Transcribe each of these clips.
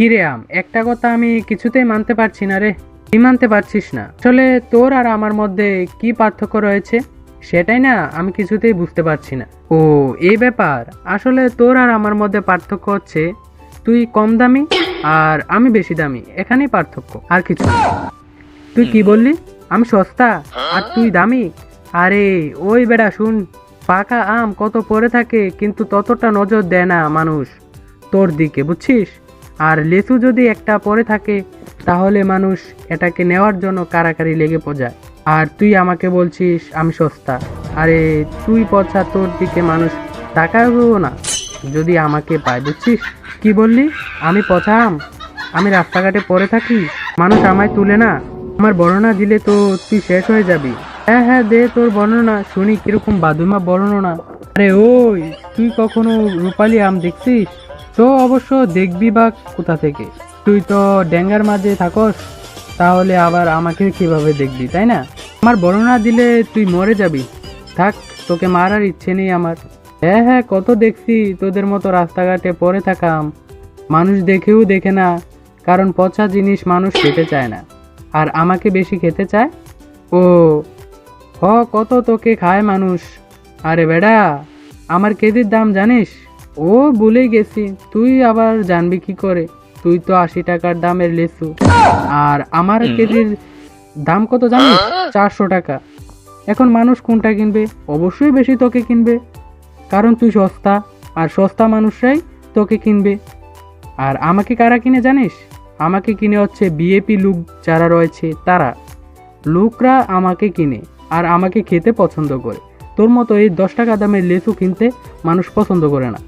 কিরে আম, একটা কথা আমি কিছুতেই মানতে পারছি না রে। তুই মানতে পারছিস না? আসলে তোর আর আমার মধ্যে কি পার্থক্য রয়েছে? সেটাই না, আমি কিছুতেই বুঝতে পারছি না। ও, এই ব্যাপার। আসলে তোর আর আমার মধ্যে পার্থক্য হচ্ছে, তুই কম দামি আর আমি বেশি দামি। এখানেই পার্থক্য, আর কিছু। তুই কি বললি? আমি সস্তা আর তুই দামি? আরে, ওই বেড়া, শুন। পাকা আম কত পরে থাকে, কিন্তু ততটা নজর দেয় না মানুষ। তোর দিকে, বুঝছিস? আর লেচু যদি একটা পরে থাকে, তাহলে মানুষ এটাকে নেওয়ার জন্য কারাকারি লেগে পড়ায় আর তুই আমাকে বলছিস আমি সস্তা। আরে তুই পচা তোর দিকে মানুষ তাকাবেও না। যদি আমাকে পায়, বুঝছিস? কি বললি? আমি পচা আম রাস্তাঘাটে পড়ে থাকি? মানুষ আমায় তুলে না? আমার বর্ণনা দিলে তো তুই শেষ হয়ে যাবি। হ্যাঁ হ্যাঁ দে তোর বর্ণনা। শুনি কীরকম বাদুমা বর্ণনা। আরে ওই, তুই কখনো রূপালি আম দেখছিস? তো অবশ্য দেখবি বা কোথা থেকে? তুই তো ড্যাঙ্গার মাঝে থাকস, তাহলে আবার আমাকে কীভাবে দেখবি, তাই না? আমার বর্ণনা দিলে তুই মরে যাবি। থাক, তোকে মারার ইচ্ছে নেই আমার। হ্যাঁ হ্যাঁ কত দেখছি, তোদের মতো রাস্তাঘাটে পড়ে থাকাম। মানুষ দেখেও দেখে না, কারণ পচা জিনিস মানুষ খেতে চায় না। আর আমাকে বেশি খেতে চায়? ও, হ, কত তোকে খায় মানুষ। আরে বেডা, আমার কেজির দাম জানিস? ও ভুলে গেছি তুই আবার জানবি কি করে? তুই তো আশি টাকার দামের লেচু আর আমার কেজির দাম কত জানিস? চারশো টাকা। এখন মানুষ কোনটা কিনবে? অবশ্যই বেশি তোকে কিনবে। কারণ তুই সস্তা আর সস্তা মানুষরাই তোকে কিনবে। আর আমাকে কারা কিনে জানিস? আমাকে কিনে হচ্ছে বিএপি লুক যারা রয়েছে তারা। লোকরা আমাকে কিনে আর আমাকে খেতে পছন্দ করে। তোর মতো এই দশ টাকা দামের লেচু কিনতে মানুষ পছন্দ করে না।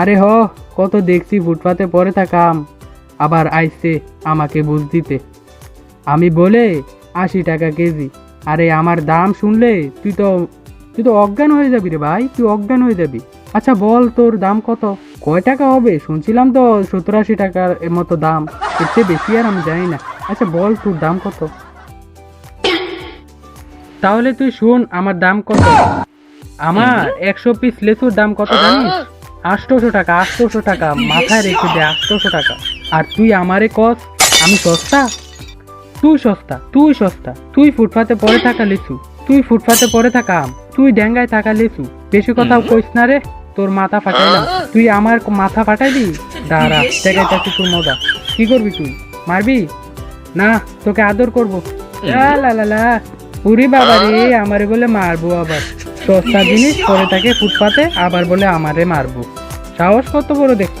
আরে হ, কত দেখছি ফুটপাতে পরে থাকা আম। আবার আইসে আমাকে বুঝ দিতে। আমি বলে, আশি টাকা কেজি। আরে আমার দাম শুনলে তুই তো তুই তো অজ্ঞান হয়ে যাবি রে ভাই, তুই অজ্ঞান হয়ে যাবি। আচ্ছা বল তোর দাম কত? কয় টাকা হবে? শুনছিলাম তো সত্তর আশি টাকার মতো দাম। এর চেয়ে বেশি আর আমি জানি না। আচ্ছা বল তোর দাম কত? তাহলে তুই শুন, আমার দাম কত? আমার একশো পিস লেচুর দাম কত জানিস? আটশোশো টাকা আটশোশো টাকা মাথায় রেখে দে আটশোশো টাকা। আর তুই আমারে কস আমি সস্তা? তুই সস্তা তুই সস্তা। তুই ফুটপাতে পড়ে থাকা লিচু তুই ফুটপাতে পড়ে থাকা আম তুই ড্যাঙ্গায় থাকা লিচু। বেশি কথা কইস না রে তোর মাথা ফাটাইলাম তুই আমার মাথা ফাটাইবি দাঁড়া দেখাইতাছি তোর মজা। কি করবি তুই? মারবি? না তোকে আদর করব। লা লা লা উরি বাবা রে আমারে বলে মারবো আবার। সস্তা জিনিস পরে থাকে ফুটপাতে আবার বলে আমারে মারবো। সাহস কত বড় দেখছ?